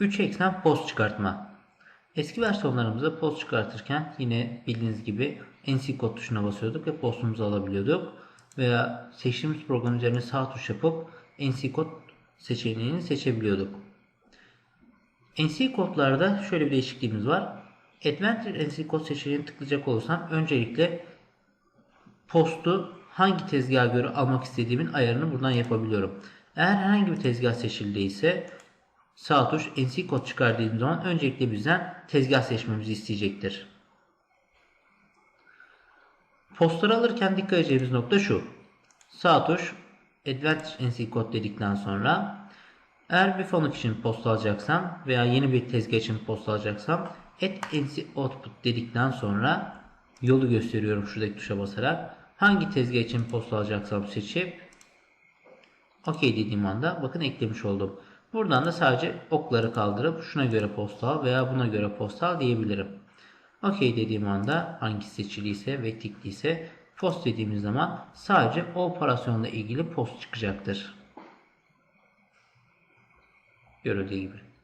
3 eksen post çıkartma. Eski versiyonlarımızda post çıkartırken yine bildiğiniz gibi NC kod tuşuna basıyorduk ve postumuzu alabiliyorduk. Veya seçtiğimiz program üzerine sağ tuş yapıp NC kod seçeneğini seçebiliyorduk. NC kodlarda şöyle bir değişikliğimiz var. Advanced NC kod seçeneğini tıklayacak olursam öncelikle postu hangi tezgaha göre almak istediğimin ayarını buradan yapabiliyorum. Eğer herhangi bir tezgah seçildiyse sağ tuş NC kod çıkar zaman öncelikle bizden tezgah seçmemizi isteyecektir. Postları alırken dikkat edeceğimiz nokta şu. Sağ tuş Advanced NC kod dedikten sonra eğer bir fonuk için posta alacaksam veya yeni bir tezgah için posta alacaksam Add NC Output dedikten sonra yolu gösteriyorum şuradaki tuşa basarak. Hangi tezgah için posta alacaksam seçip OK dediğim anda bakın eklemiş oldum. Buradan da sadece okları kaldırıp şuna göre posta al veya buna göre posta al diyebilirim. OK dediğim anda hangisi seçiliyse ve tikliyse post dediğimiz zaman sadece o operasyonla ilgili post çıkacaktır. Görüldüğü gibi.